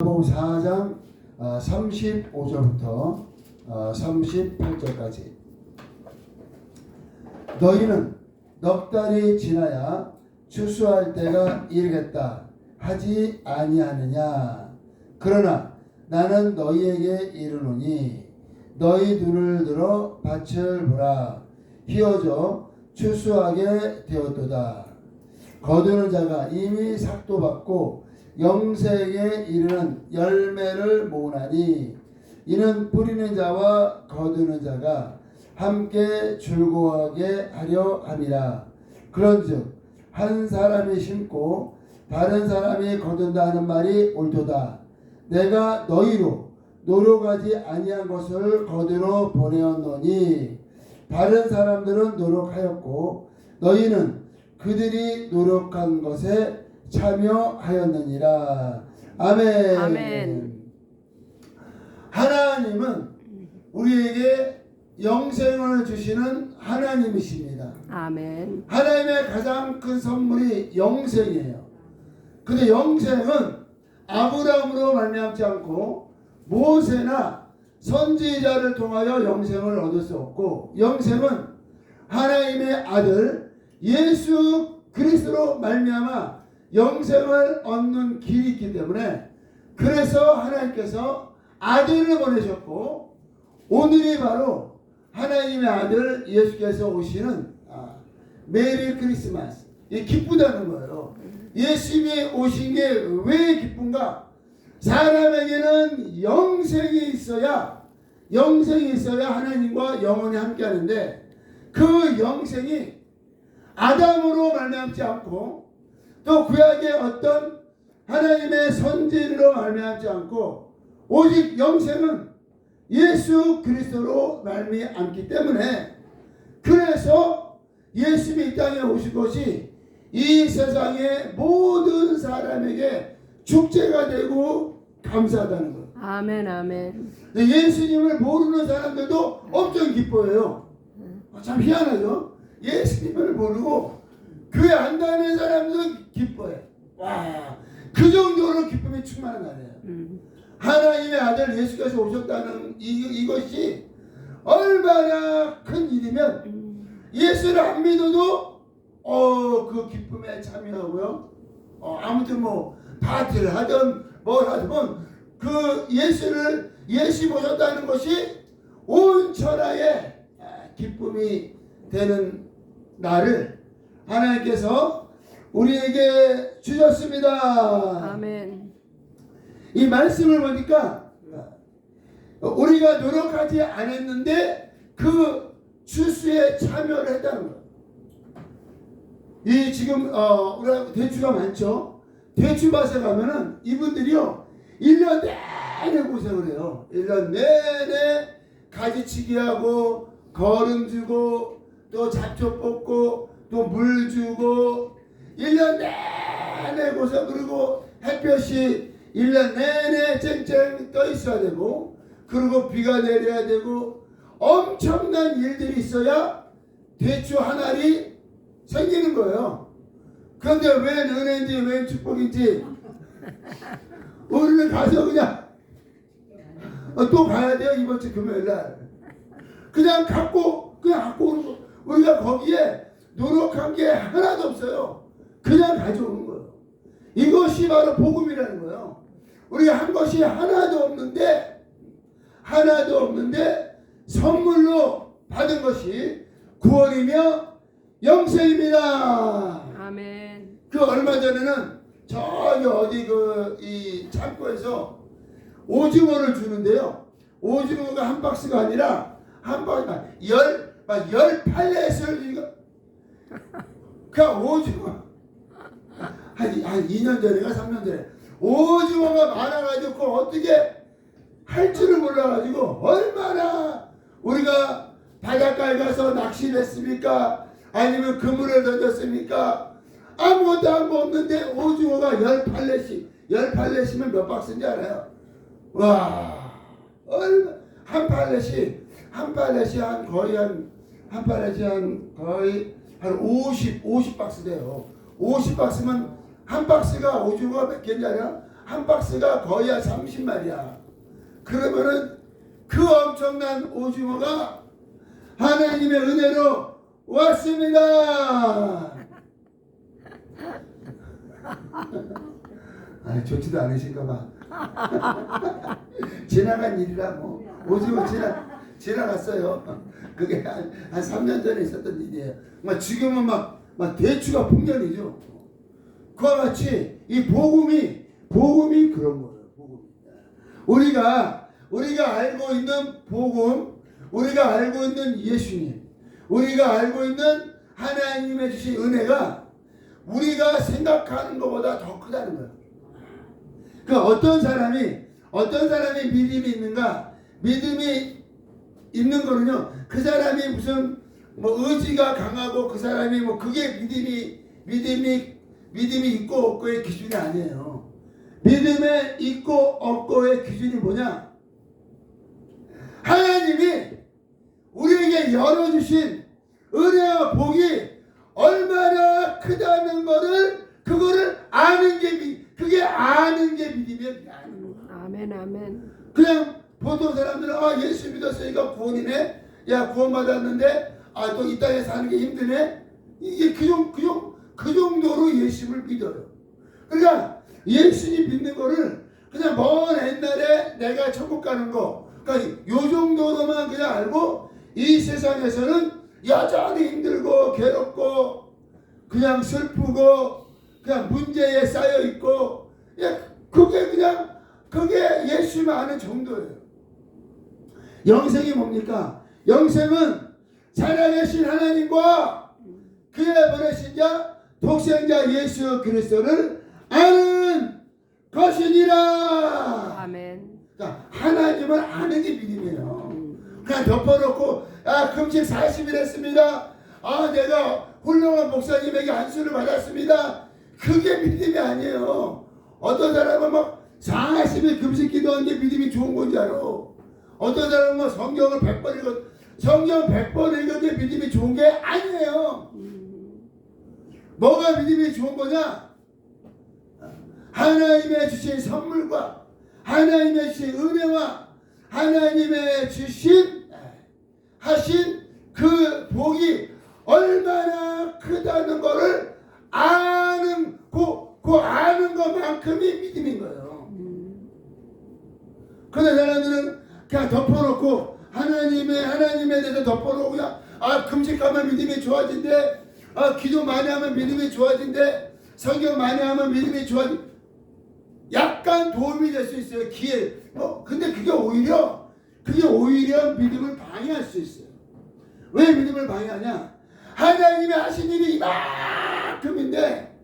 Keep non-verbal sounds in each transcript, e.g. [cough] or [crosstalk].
마태복음 4장 35절부터 38절까지. 너희는 넉 달이 지나야 추수할 때가 이르겠다. 하지 아니하느냐? 그러나 나는 너희에게 이르노니 너희 눈을 들어 밭을 보라. 휘어져 추수하게 되었도다. 거두는 자가 이미 삭도 받고 영생에 이르는 열매를 모으나니 이는 뿌리는 자와 거두는 자가 함께 즐거워하게 하려 함이라. 그런즉 한 사람이 심고 다른 사람이 거둔다 하는 말이 옳도다. 내가 너희로 노력하지 아니한 것을 거두러 보내었노니 다른 사람들은 노력하였고 너희는 그들이 노력한 것에 참여하였느니라. 아멘. 아멘. 하나님은 우리에게 영생을 주시는 하나님이십니다. 아멘. 하나님의 가장 큰 선물이 영생이에요. 근데 영생은 아브라함으로 말미암지 않고 모세나 선지자를 통하여 영생을 얻을 수 없고 영생은 하나님의 아들 예수 그리스도로 말미암아 영생을 얻는 길이 있기 때문에 그래서 하나님께서 아들을 보내셨고 오늘이 바로 하나님의 아들 예수께서 오시는 아, 메리 크리스마스 이 기쁘다는 거예요. 예수님이 오신 게 왜 기쁜가? 사람에게는 영생이 있어야 영생이 있어야 하나님과 영원히 함께 하는데 그 영생이 아담으로 말미암지 않고 또 구약의 어떤 하나님의 선진으로 말미암지 않고 오직 영생은 예수 그리스도로 말미암기 때문에 그래서 예수님이 이 땅에 오신 것이 이 세상의 모든 사람에게 축제가 되고 감사하다는 거예요. 아멘. 아멘. 예수님을 모르는 사람들도 엄청 기뻐해요. 아, 참 희한하죠? 예수님을 모르고 교회 안 다니는 사람들은 기뻐해. 와, 그 정도로 기쁨이 충만한 날이에요. 음. 하나님의 아들 예수께서 오셨다는 이, 이것이 얼마나 큰 일이면 음. 예수를 안 믿어도 어, 그 기쁨에 참여하고요. 어, 아무튼 뭐 파티를 하든 뭘 하든 그 예수를 예수 보셨다는 것이 온 천하에 아, 기쁨이 되는 날을 하나님께서 우리에게 주셨습니다. 아멘. 이 말씀을 보니까 우리가 노력하지 않았는데 그 추수에 참여를 했다는 거예요. 이 지금 어 우리가 대추가 많죠. 대추밭에 가면은 이분들이요 1년 내내 고생을 해요. 1년 내내 가지치기 하고 거름 주고 또 잡초 뽑고 또 물 주고 1년 내내 고생 그리고 햇볕이 1년 내내 쨍쨍 떠 있어야 되고 그리고 비가 내려야 되고 엄청난 일들이 있어야 대추 한 알이 생기는 거예요. 그런데 웬 은혜인지 웬 축복인지 우리는 가서 그냥 어, 또 가야 돼요 이번 주 금요일 날 그냥 갖고 그냥 갖고 오는 거 우리가 거기에 노력한 게 하나도 없어요 그냥 가져오는 거예요 이것이 바로 복음이라는 거예요 우리가 한 것이 하나도 없는데 하나도 없는데 선물로 받은 것이 구원이며 영생입니다 아멘. 그 얼마 전에는 저기 어디 그 이 창고에서 오징어를 주는데요. 오징어가 한 박스가 아니라 한 박스 열열 팔레스 를 이거 그 오징어 한 한 2년 전인가 3년 전에 오징어가 많아가지고 그걸 어떻게 할 줄을 몰라가지고 얼마나 우리가 바닷가에 가서 낚시를 했습니까? 아니면 그물을 던졌습니까? 아무것도 한 거 없는데 오징어가 열 팔레씩 열 팔레씩면 몇 박스인지 알아요? 와 얼마 한 팔레씩 한 팔레씩 한 거의 한 한 팔레씩 한 거의 한 50, 50박스 돼요. 50박스면 한 박스가 오징어가 몇 알아요? 한 박스가 거의 한 30마리야. 그러면은 그 엄청난 오징어가 하나님의 은혜로 왔습니다. [laughs] 아, 좋지도 않으신가 봐. [laughs] 지나간 일이라 뭐 오징어 지나 지나갔어요. 그게 한, 한 3년 전에 있었던 일이에요. 막 지금은 막, 막 대추가 풍년이죠. 그와 같이 이 복음이 복음이 그런 거예요. 복음. 우리가 우리가 알고 있는 복음, 우리가 알고 있는 예수님, 우리가 알고 있는 하나님의 주신 은혜가 우리가 생각하는 것보다 더 크다는 거예요. 그 어떤 사람이 어떤 사람이 믿음이 있는가? 믿음이 있는 거는요. 그 사람이 무슨 뭐 의지가 강하고 그 사람이 뭐 그게 믿음이 믿음이 믿음이 있고 없고의 기준이 아니에요. 믿음에 있고 없고의 기준이 뭐냐? 하나님이 우리에게 열어주신 은혜와 복이 얼마나 크다는 거를 그거를 아는 게 믿, 그게 아는 게 믿음이야. 아멘 아멘. 그냥 보통 사람들은 아 예수 믿었으니까 구원이네. 야 구원 받았는데 아 또 이 땅에 사는 게 힘드네. 이게 그 정 그 정, 그 정도로 예수를 믿어요. 그러니까 예수님 믿는 거를 그냥 먼 옛날에 내가 천국 가는 거, 그러니까 요 정도로만 그냥 알고 이 세상에서는 여전히 힘들고 괴롭고 그냥 슬프고 그냥 문제에 쌓여 있고 예, 그게 그냥 그게 예수만 아는 정도예요. 영생이 뭡니까? 영생은 살아계신 하나님과 그의 보내신 자 독생자 예수 그리스도를 아는 것이니라. 아멘. 그러니까 하나님을 아는 게 믿음이에요. 음. 그냥 덮어놓고 아 금식 40일 했습니다. 아 내가 훌륭한 목사님에게 안수를 받았습니다. 그게 믿음이 아니에요. 어떤 사람은 막 40일 금식 기도한 게 믿음이 좋은 건지 알아. 어떤 사람은 뭐 성경을 100번 읽었 성경 100번 읽은 게 믿음이 좋은 게 아니에요. 음. 뭐가 믿음이 좋은 거냐? 하나님의 주신 선물과 하나님의 주신 은혜와 하나님의 주신 하신 그 복이 얼마나 크다는 것을 아는 그, 그 아는 것만큼이 믿음인 거예요. 음. 그런데 사람들은 그냥 덮어놓고 하나님의 하나님에 대해서 덮어놓고 그냥 아 금식하면 믿음이 좋아진대. 아 기도 많이 하면 믿음이 좋아진대. 성경 많이 하면 믿음이 좋아진 약간 도움이 될 수 있어요 기회. 뭐 근데 그게 오히려 그게 오히려 믿음을 방해할 수 있어요. 왜 믿음을 방해하냐? 하나님이 하신 일이 이만큼인데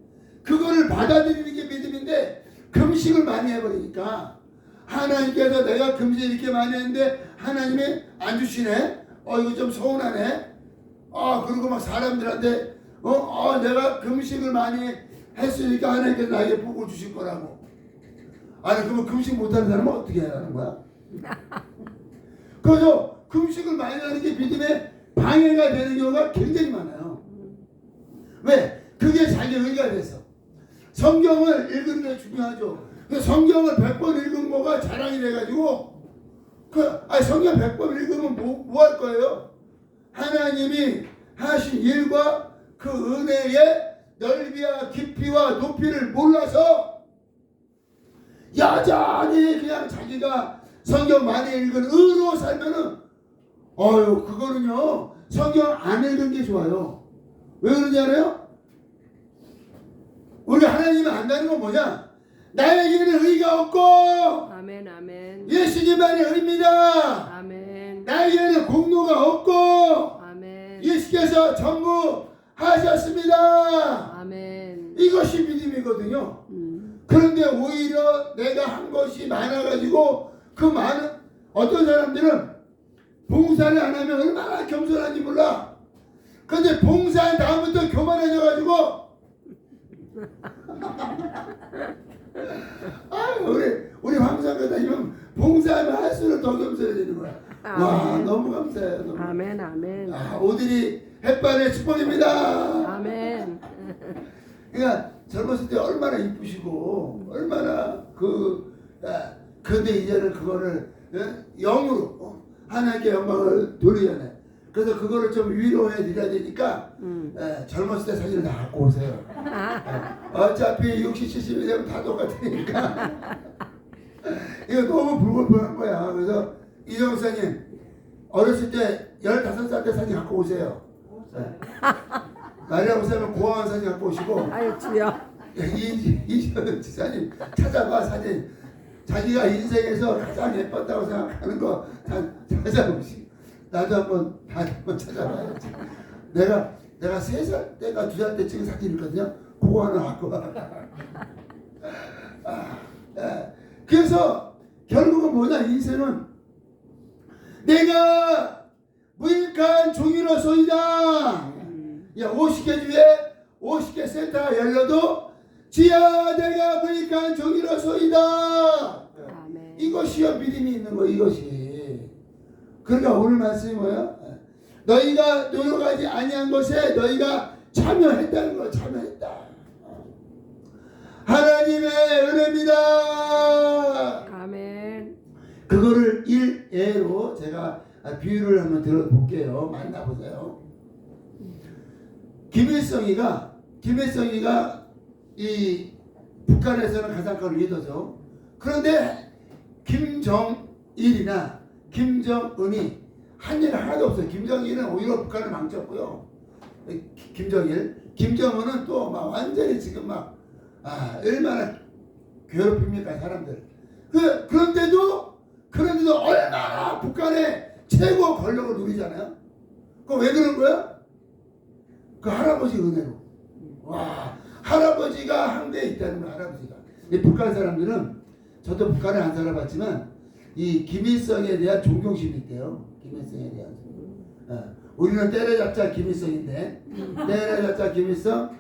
그거를 받아들이는 게 믿음인데 금식을 많이 해버리니까 하나님께서 내가 금식 이렇게 많이 했는데 하나님이 안 주시네 어 이거 좀 서운하네 아 그리고 막 사람들한테 어, 어 내가 금식을 많이 했으니까 하나님께서 나에게 복을 주실 거라고 아니 그러면 금식 못하는 사람은 어떻게 하는 거야? [laughs] 그래서 금식을 많이 하는 게 믿음에 방해가 되는 경우가 굉장히 많아요. 왜? 그게 자기 의가 돼서. 성경을 읽는 게 중요하죠. 그 성경을 100번 읽은 거가 자랑이 돼가지고, 그, 아 성경 100번 읽으면 뭐, 뭐 할 거예요? 하나님이 하신 일과 그 은혜의 넓이와 깊이와 높이를 몰라서 여전히 그냥 자기가 성경 많이 읽은 의로 살면은 어유 그거는요 성경 안 읽은 게 좋아요 왜 알아요? 우리 하나님을 안다는 건 뭐냐 나에게는 의가 없고 아멘 아멘. 예수님만이 의입니다 아멘. 나에게는 공로가 없고 아멘. 예수께서 전부 하셨습니다 아멘. 이것이 믿음이거든요 음. 그런데 오히려 내가 한 것이 많아가지고 그 많은 어떤 사람들은 봉사를 안 하면 얼마나 겸손한지 몰라. 근데 봉사한 다음부터 교만해져가지고 [laughs] 아 우리 우리 황상가다니면 봉사하면 할수록 더 겸손해지는 거야. 와 아멘. 너무 감사해요. 너무. 아멘 아멘. 아 오늘이 햇반의 축복입니다. 아멘. 그러니까 젊었을 때 얼마나 이쁘시고 얼마나 그 아, 근데 이제는 그거를 예? 영으로 어? 하나님께 영광을 돌리잖아요. 그래서 그거를 좀 위로해 드려야 되니까 음. 예, 젊었을 때 사진을 다 갖고 오세요. 예, 어차피 60, 70이 되면 다 똑같으니까 [laughs] 이거 너무 불공평한 거야. 그래서 이정사님 어렸을 때 15살 때 사진 갖고 오세요. 예. 나이라고 하면 고아원 사진 갖고 오시고 아유 주여. 야, 이, 이현 지사님 찾아봐 사진 자기가 인생에서 가장 예뻤다고 생각하는 거 다 찾아보시 나도 한번 다 한번 찾아봐야지 내가 내가 세 살 때가 두 살 때 찍은 사진 있거든요 그거 하나 갖고 와 아, 예. 그래서 결국은 뭐냐 인생은 내가 무익한 종이로소이다 음. 야, 50개 중에 50개 센터가 열려도 지하 내가 무익한 종이로소이다. 아멘. 이것이요 믿음이 있는 거 이것이. 그러니까 오늘 말씀이 뭐야? 너희가 노력하지 아니한 것에 너희가 참여했다는 거 참여했다. 하나님의 은혜입니다. 아멘. 그거를 일예로 제가 비유를 한번 들어볼게요. 만나보세요. 김일성이가 김일성이가 이 북한에서는 가장 큰 리더죠. 그런데 김정일이나 김정은이 한 일 하나도 없어요. 김정일은 오히려 북한을 망쳤고요. 기- 김정일, 김정은은 또 막 완전히 지금 막 아, 얼마나 괴롭힙니까 사람들. 그 그런데도 그런데도 얼마나 북한의 최고 권력을 누리잖아요. 그 왜 그런 거야? 그 할아버지 은혜로. 와, 할아버지가 한대에 있다는 거야, 할아버지가. 이 북한 사람들은, 저도 북한에 안 살아봤지만, 이 김일성에 대한 존경심이 있대요. 김일성에 대한. 어, 우리는 때려잡자 김일성인데, 때려잡자 김일성,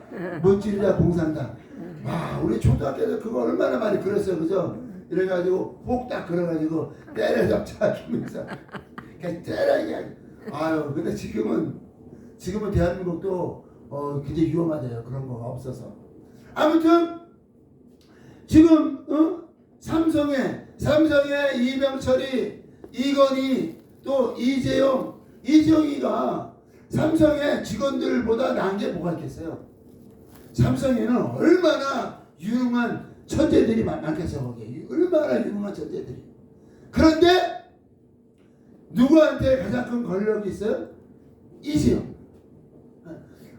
못지르자 공산당. 와, 우리 초등학교 때 그거 얼마나 많이 그랬어요, 그죠? 이래가지고, 혹딱 그래가지고, 때려잡자 [laughs] 김일성. 그냥 때려, 그냥. 아유, 근데 지금은, 지금은 대한민국도 어 굉장히 위험하대요. 그런 거가 없어서. 아무튼 지금 어? 삼성에 삼성에 이병철이 이건희 또 이재용 이재용이가 삼성의 직원들보다 나은 게 뭐가 있겠어요? 삼성에는 얼마나 유능한 천재들이 많- 많겠어요 거기 얼마나 유능한 천재들이 그런데 누구한테 가장 큰 권력이 있어요? 이재용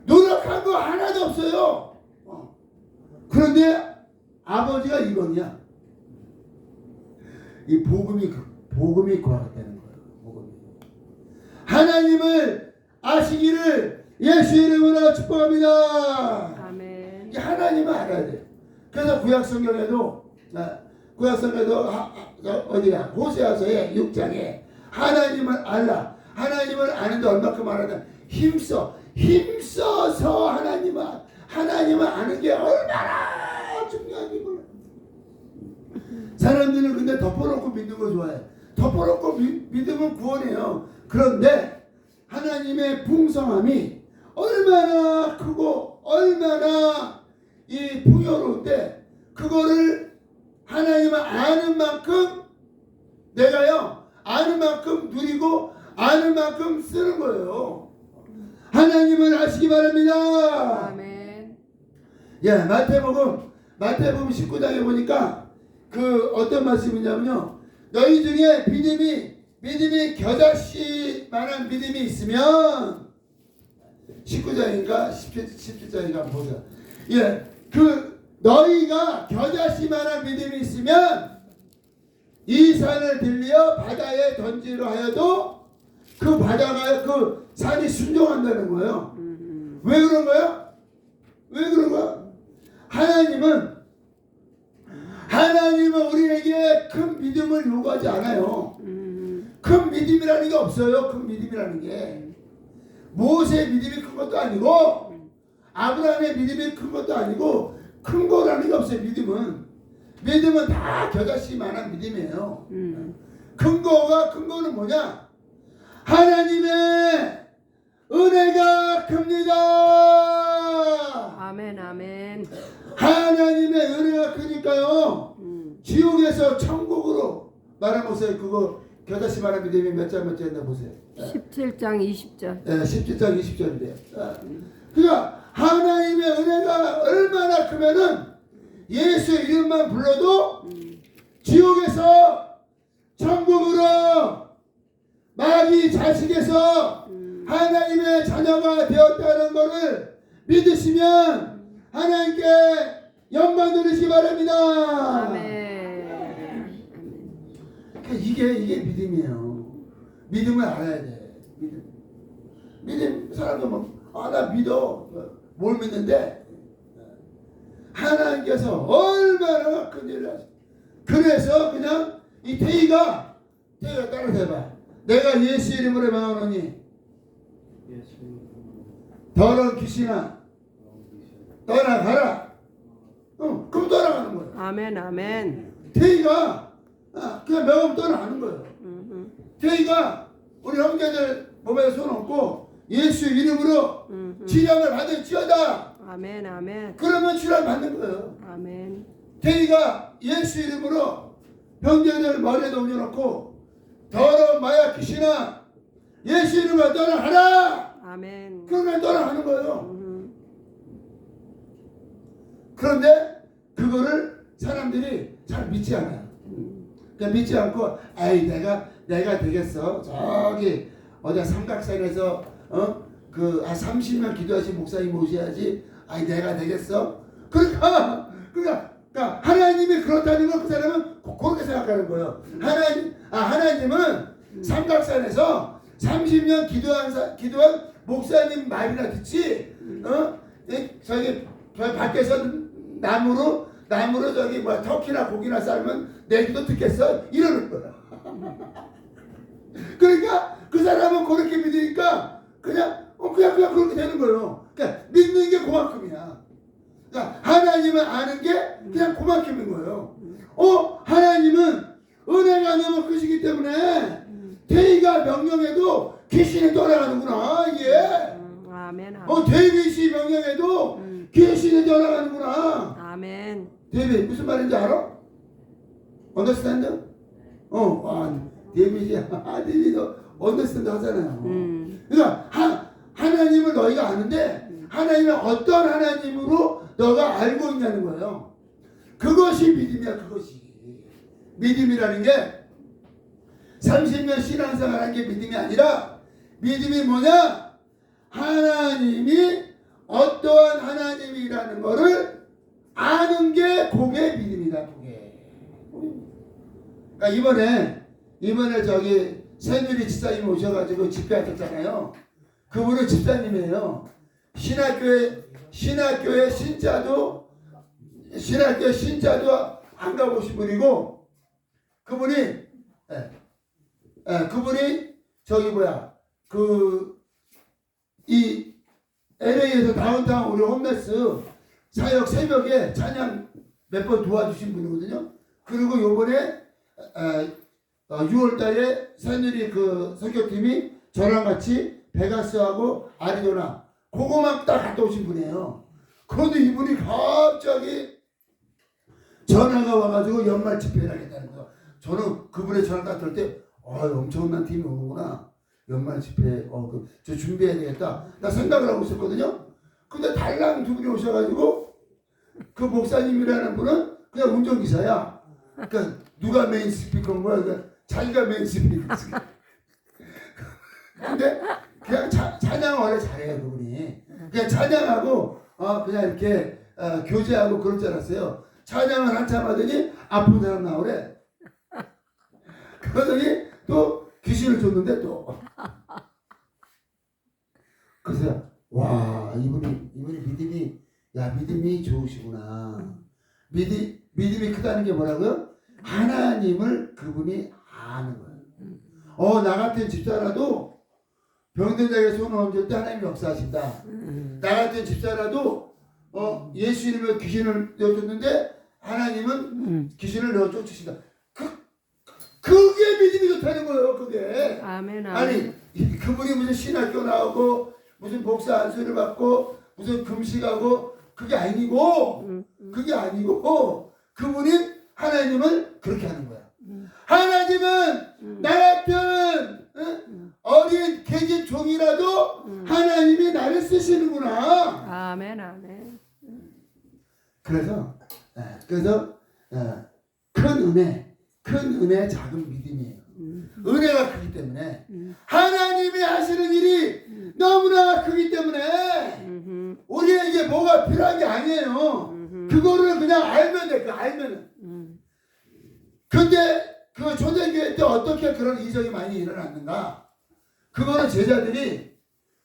노력한 거 하나도 없어요. 어. 그런데 아버지가 이건이야. 이 복음이 그- 복음이 과학되는 거예요. 복음이. 하나님을 아시기를 예수 이름으로 축복합니다. 아멘. 이 하나님을 알아야 돼. 그래서 구약 성경에도 아, 구약 성경에도 어디야 호세아서의 6장에 하나님을 알라. 하나님을 아는데 얼마큼 알아야 힘써 힘써서 하나님을 하나님을 아는 게 얼마나 중요한지 몰라. 사람들은 근데 덮어놓고 믿는 거 좋아해. 덮어놓고 미- 믿으면 구원해요. 그런데 하나님의 풍성함이 얼마나 크고 얼마나 이 풍요로운데 그거를 하나님을 아는 만큼 내가요 아는 만큼 누리고 아는 만큼 쓰는 거예요. 하나님을 아시기 바랍니다. 아멘. 예, 마태복음 마태복음 19장에 보니까 그 어떤 말씀이냐면요. 너희 중에 믿음이 믿음이 겨자씨 만한 믿음이 있으면 19장인가 17, 17장인가 보세요. 예, 그 너희가 겨자씨 만한 믿음이 있으면 이 산을 들려 바다에 던지려 하여도 그 바다가 그 산이 순종한다는 거예요. 음. 왜 그런 거야? 왜 그런 거야? 하나님은 하나님은 우리에게 큰 믿음을 요구하지 않아요. 음. 큰 믿음이라는 게 없어요. 큰 믿음이라는 게 모세의 믿음이 큰 것도 아니고 아브라함의 믿음이 큰 것도 아니고 큰 거라는 게 없어요. 믿음은 믿음은 다 겨자씨만한 믿음이에요. 음. 큰 거가 큰 거는 뭐냐? 하나님의 은혜가 큽니다. 아멘. 아멘. 하 하나님의 은혜가 크니까요. 음. 지옥에서 천국으로 것을 그거 겨다시 말한 믿음이 몇장 몇장 했나 보세요. 17장 20절. 예, 17장 20절인데요. 그러니까 하나님의 은혜가 얼마나 크면은 예수 이름만 불러도 음. 지옥에서 천국으로 마귀 자식에서 음. 하나님의 자녀가 되었다는 것을 믿으시면 하나님께 영광 돌리시기 바랍니다. 아멘. 그러니까 이게 이게 믿음이에요. 믿음을 알아야 돼. 믿음. 믿음 사람도 뭐아나 믿어 뭘 믿는데 하나님께서 얼마나 큰 일을 하시. 그래서 그냥 이 태희가 태희가 따라 해봐. 내가 예수 이름으로 명하노니 더러운 귀신아 떠나가라. 어, 그럼 떠나가는 거야. 아멘. 아멘. 태희가 아, 그냥 명함 떠나가는 거예요. 음. 저희가 우리 형제들 몸에 손 얹고 예수 이름으로 음, 음. 치료를 받을지어다. 아멘. 아멘. 그러면 치료를 받는 거예요. 아멘. 태희가 예수 이름으로 형제들 머리에 올려놓고 더러운 마약 귀신아 예수 이름으로 떠나가라. 아멘. 그러면 떠나가는 거예요. 음, 그런데 그거를 사람들이 잘 믿지 않아요. 음. 그러니까 믿지 않고 아이 내가 내가 되겠어. 저기 어디 삼각산에서 어그한 30년 기도하신 목사님 모셔야지. 아이 내가 되겠어. 그러니까 그러니까, 그러니까 하나님이 그렇다는 걸 그 사람은 고- 그렇게 생각하는 거예요. 하나님 아 하나님은 삼각산에서 30년 기도한 사, 기도한 목사님 말이나 듣지 어? 이- 저기 저 밖에서 나무로 나무로 저기 뭐 터키나 고기나 삶은 내 기도 듣겠어 이러는 거야. [laughs] 그러니까 그 사람은 그렇게 믿으니까 그냥 어 그냥 그냥 그렇게 되는 거예요. 그러니까 믿는 게 그만큼이야. 그러니까 하나님을 아는 게 그냥 그만큼인 거예요. 어 하나님은 은혜가 너무 크시기 때문에 태희가 명령해도 귀신이 떠나가는구나 예. 음. 어 데이빗이 명령해도 음. 귀신이 떠나가는구나. 아멘. 데이빗 무슨 말인지 알아? 언더스탠드? 어, 와, 데이빗이 아, 데이빗도 언더스탠드 [laughs] 하잖아요. 음. 그러니까 하, 하나님을 너희가 아는데 하나님의 어떤 하나님으로 너가 알고 있냐는 거예요. 그것이 믿음이야, 그것이. 믿음이라는 게 30년 신앙생활한 게 믿음이 아니라 믿음이 뭐냐? 하나님이 어떠한 하나님이라는 거를 아는 게 그게 믿음이다, 그게. 그러니까 이번에 이번에 저기 새누리 집사님 오셔가지고 집회하셨잖아요. 그분은 집사님이에요. 신학교에 신학교에 신자도 신학교 신자도 안 가보신 분이고 그분이 예, 예, 그분이 저기 뭐야 그 이 LA에서 다운타운 우리 홈레스 사역 새벽에 찬양 몇 번 도와주신 분이거든요. 그리고 요번에 어, 6월 달에 새누리 그 선교팀이 저랑 같이 베가스하고 아리조나 그거만 딱 갔다 오신 분이에요. 그런데 이분이 갑자기 전화가 와가지고 연말 집회를 하겠다는 거예요. 저는 그분의 전화 딱 들을 때, 아, 엄청난 팀이 오는구나. 연말 집회, 어, 그, 저 준비해야 되겠다. 나 생각을 하고 있었거든요. 근데 달랑 두 분이 오셔가지고, 그 목사님이라는 분은 그냥 운전기사야. 그러니까 누가 메인 스피커인 거야? 그러니까 자기가 메인 스피커지. 근데 그냥 자, 찬양 원래 잘해요 그분이. 그냥 찬양하고 어 그냥 이렇게 어, 교제하고 그럴 줄 알았어요. 찬양을 한참 하더니 아픈 사람 나오래. 그러더니 또 귀신을 줬는데 또. 그래서 와 이분이 이분이 믿음이 야 믿음이 좋으시구나. 믿이 믿음이 크다는 게 뭐라고요? 하나님을 그분이 아는 거예요. 어 나 같은 집사라도 병든 자에게 손을 얹을 때 하나님 역사하신다. 음. 나 같은 집사라도 어 예수 이름으로 귀신을 내쫓는데 하나님은 음. 귀신을 내어 쫓으신다. 그 그게 믿음이 좋다는 거예요. 그게 아멘. 아멘. 아니 이- 그분이 무슨 신학교 나오고 무슨 목사 안수를 받고 무슨 금식하고 그게 아니고 음, 음, 그게 아니고 그분이 하나님을 그렇게 하는 거야. 음, 하나님은 음, 나 같은 어? 음. 어린 계집 종이라도 음. 하나님이 나를 쓰시는구나. 아멘 아멘. 그래서 예, 그래서 예, 큰 은혜, 큰 은혜, 작은 믿음이에요. 음, 은혜가 크기 때문에 음, 하나님이 하시는 일이 너무나 크기 때문에 음, 우리에게 뭐가 필요한 게 아니에요. 음, 그거를 그냥 알면 돼. 그 알면은. 음, 근데 그 초대교회 때 어떻게 그런 이적이 많이 일어났는가? 그거는 제자들이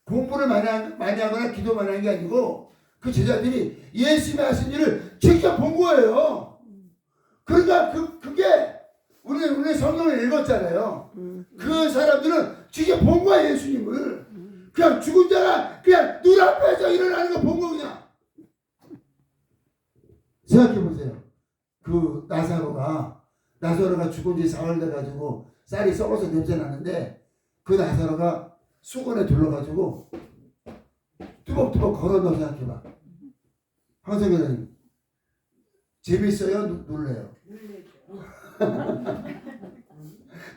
공부를 많이, 한- 많이 하거나 기도 많이 한 게 아니고 그 제자들이 예수님이 하신 일을 직접 본 거예요. 그러니까 그, 그게 우리는 우리 성경을 읽었잖아요. 음, 그 사람들은 직접 본 거야 예수님을. 그냥 죽은 자가 그냥 눈앞에서 일어나는 거 본 거 그냥. 생각해 보세요. 그 나사로가 나사로가 죽은 지 사흘 돼 가지고 쌀이 썩어서 냄새 나는데 그 나사로가 수건에 둘러 가지고 뚜벅뚜벅 걸어 넣어 생각해 봐. 황성교사님 재밌어요? 누- 놀래요?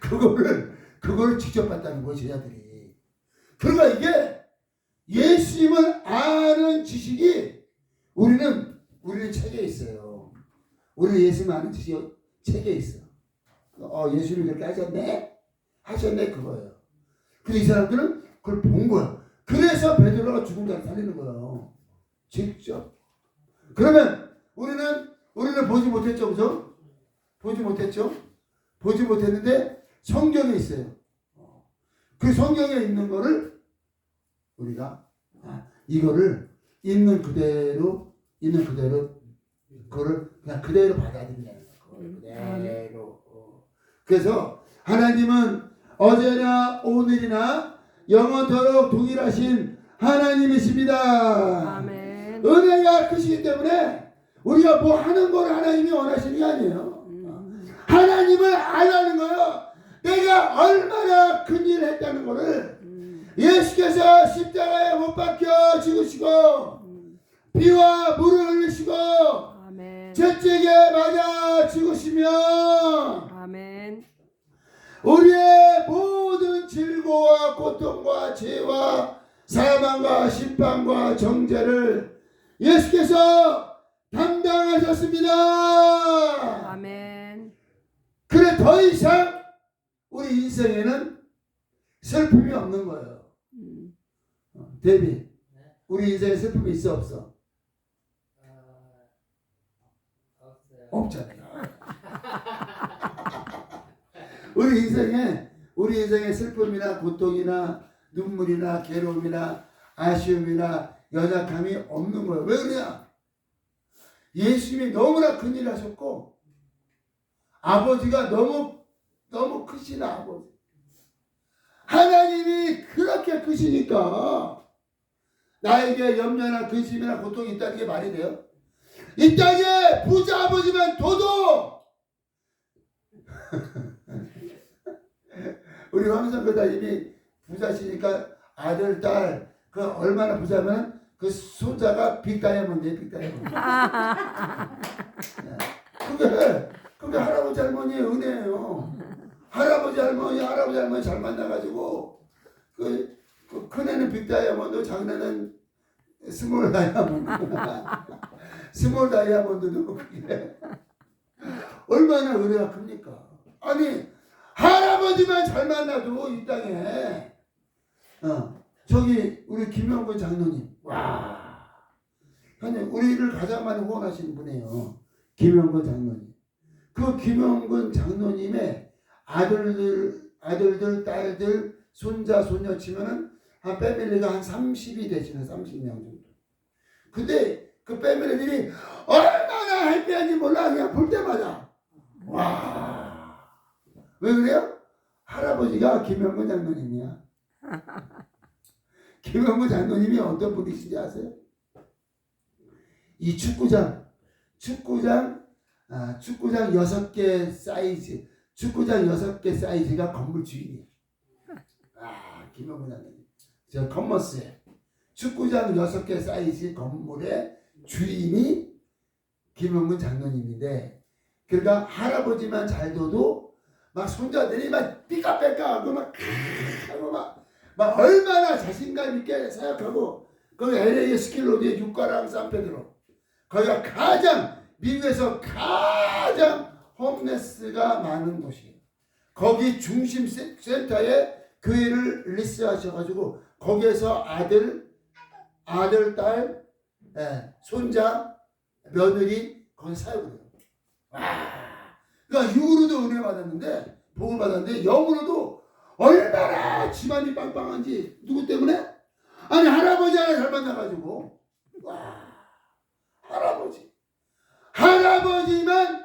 그거를 그거를 직접 봤다는 거예요 제자들이. 그러니까 이게 예수님을 아는 지식이 우리는 우리는 책에 있어요. 우리 예수님 아는 지식이 책에 있어. 어 예수님 그렇게 하셨네, 하셨네 그거예요. 근데 이 사람들은 그걸 본 거야. 그래서 베드로가 죽은 자를 살리는 거예요. 직접. 그러면 우리는 우리는 보지 못했죠, 그죠? 보지 못했죠? 보지 못했는데 성경에 있어요. 그 성경에 있는 거를 우리가 아, 이거를 있는 그대로 있는 그대로 그거를 그냥 그대로 받아들이는 거예요. 그대로. 어. 그래서 하나님은 어제나 오늘이나 영원토록 동일하신 하나님이십니다. 아멘. 은혜가 크시기 때문에 우리가 뭐 하는 걸 하나님이 원하시는 게 아니에요. 음, 하나님을 알라는 거요. 내가 얼마나 큰 일을 했다는 거를 음, 예수께서 십자가에 못 박혀 죽으시고 음, 피와 물을 흘리시고. 채찍에 맞아 죽으시며 아멘. 우리의 모든 질고와 고통과 죄와 사망과 심판과 정죄를 예수께서 담당하셨습니다. 아멘. 그래 더 이상 우리 인생에는 슬픔이 없는 거예요. 음, 어, 데비, 우리 인생에 슬픔이 있어 없어? 없잖아요. [laughs] 우리 인생에 우리 인생에 슬픔이나 고통이나 눈물이나 괴로움이나 아쉬움이나 연약함이 없는 거예요. 왜 그래야? 예수님이 너무나 큰일 하셨고 아버지가 너무 너무 크신 아버지. 하나님이 그렇게 크시니까 나에게 염려나 근심이나 고통이 있다는 게 말이 돼요? 이 땅에 부자 아버지만 둬도 [laughs] 우리 황성 교사님이 부자시니까 아들 딸 그 얼마나 부자면 그 손자가 빅 다이아몬드예요 빅 다이아몬드 네. 그게 그게 할아버지 할머니의 은혜예요. 할아버지 할머니 할아버지 할머니 잘 만나가지고 그, 그 큰애는 빅 다이아몬드 작년에는 스몰 다이아몬드. [laughs] 스몰 다이아몬드도 얼마나 은혜가 큽니까? 아니 할아버지만 잘 만나도 이 땅에 어 저기 우리 김영근 장로님 와. 형님 우리를 가장 많이 후원하시는 분이에요. 김영근 장로님 그 김영근 장로님의 아들들 아들들 딸들 손자 손녀 치면은 한 패밀리가 한 30이 되시는 30명 정도 근데 그 패밀리들이 얼마나 해피한지 몰라 그냥 볼 때마다 와 왜 그래요? 할아버지가 김영근 장로님이야. [laughs] 김영근 장로님이 어떤 분이신지 아세요? 이 축구장, 축구장, 아, 축구장 여섯 개 사이즈, 축구장 여섯 개 사이즈가 건물 주인이에요. 아, 김영근 장로님. 저 커머스에 축구장 여섯 개 사이즈 건물의 주인이 김용근 장로님인데 그러니까 할아버지만 잘 둬도 막 손자들이 막 삐까빼까 하고 막 하고 막, 막 얼마나 자신감 있게 생각하고 거기 LA 스킬로드의 육가랑 산페드로 거기가 가장 미국에서 가장 홈레스가 많은 곳이에요. 거기 중심 센- 센터에 교회를 리스하셔가지고 거기에서 아들, 아들, 딸, 예, 손자, 며느리 거기 사역을 해요. 와, 그러니까 육으로도 은혜 받았는데 복을 받았는데 영으로도 얼마나 집안이 빵빵한지 누구 때문에? 아니 할아버지 하나 잘 만나가지고 와 할아버지만.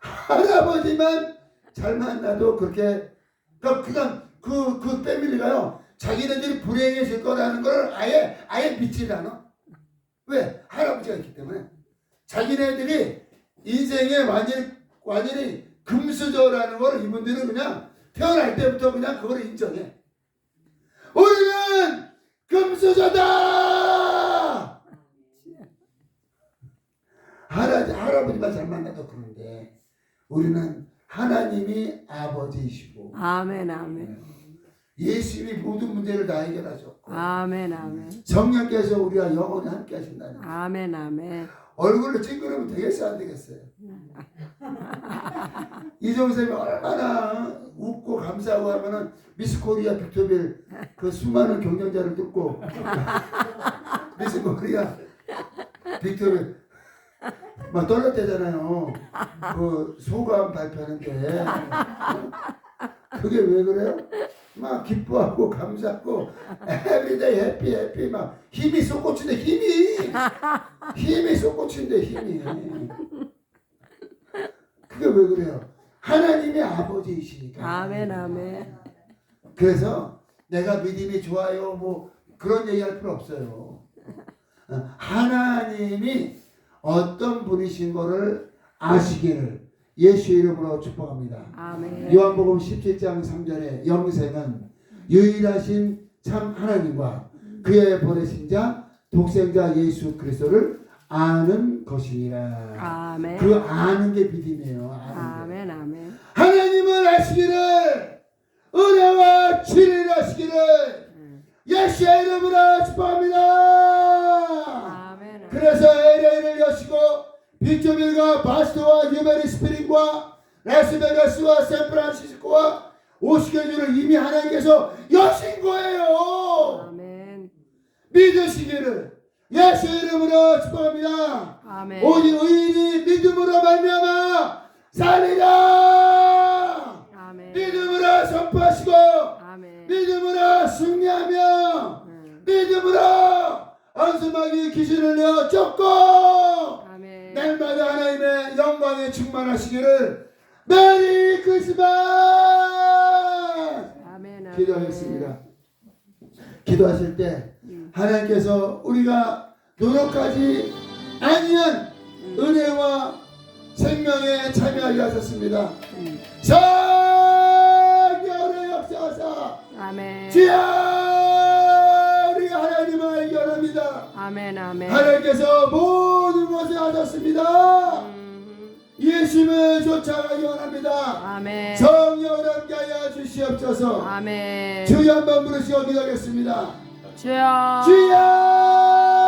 할아버지만 잘 만나도 그렇게 그러니까 그냥 그, 그 패밀리가요 자기네들이 불행해질 거라는 걸 아예 아예 믿지 않아. 왜? 할아버지가 있기 때문에. 자기네들이 인생에 완전히 완전히 금수저라는 걸 이분들은 그냥 태어날 때부터 그냥 그걸 인정해. 우리는 금수저다 할아버지, 할아버지만 잘 만나도 그런데 우리는 하나님이 아버지이시고. 아멘 아멘. 예수님이 모든 문제를 다 해결하셨고. 아멘 아멘. 성령께서 우리와 영원히 함께 하신다는 아멘 아멘. 얼굴로 찡그리면 되겠어 안 되겠어요? [laughs] 이정우 쌤이 얼마나 웃고 감사하고 하면은 미스코리아 빅토빌 그 수많은 경쟁자를 뚫고. [laughs] 미스코리아 빅토빌 막 떨렸대잖아요. 그 소감 발표하는데 그게 왜 그래요? 막 기뻐하고 감사하고 에브리데이 해피 해피 막 힘이 솟구치는데 힘이 힘이 솟구치는데 힘이 그게 왜 그래요? 하나님의 아버지이시니까 아멘 아멘 그래서 내가 믿음이 좋아요 뭐 그런 얘기할 필요 없어요 어, 하나님이 어떤 분이신 거를 아시기를 예수 이름으로 축복합니다 아멘 요한복음 17장 3절에 영생은 유일하신 참 하나님과 그의 보내신 자 독생자 예수 그리스도를 아는 것이니라. 아멘 그 아는 게 믿음이에요. 아는 게. 아멘 아멘 하나님을 아시기를 은혜와 진리를 아시기를 예수의 이름으로 축복합니다. 그래서 LA를 여시고 빅토빌과 바스토와 뉴베리 스프링과 라스베가스와 샌프란시스코와 오스케주를 이미 하나님께서 여신 거예요. 아멘 믿으시기를 예수 이름으로 축복합니다. 아멘 오직 의인이 믿음으로 말미암아 살리라. 아멘 믿음으로 선포하시고 아멘 믿음으로 승리하며 음, 믿음으로 안수마귀 기준을 내어 쫓고 아멘. 날마다 하나님의 영광에 충만하시기를 메리 크리스마스! 아멘 아멘. 기도하겠습니다. 기도하실 때 음, 하나님께서 우리가 노력하지 아니한 음, 은혜와 생명에 참여하게 하셨습니다. 음. 성령의 역사하사 아멘. 주여 아멘 아멘. 하나님께서 모든 것을 하셨습니다. 음, 예수님을 쫓아가기 원합니다. 아멘. 성령을 함께 하여 주시옵소서. 아멘. 주여 한번 부르시고 기도하겠습니다. 주여. 주여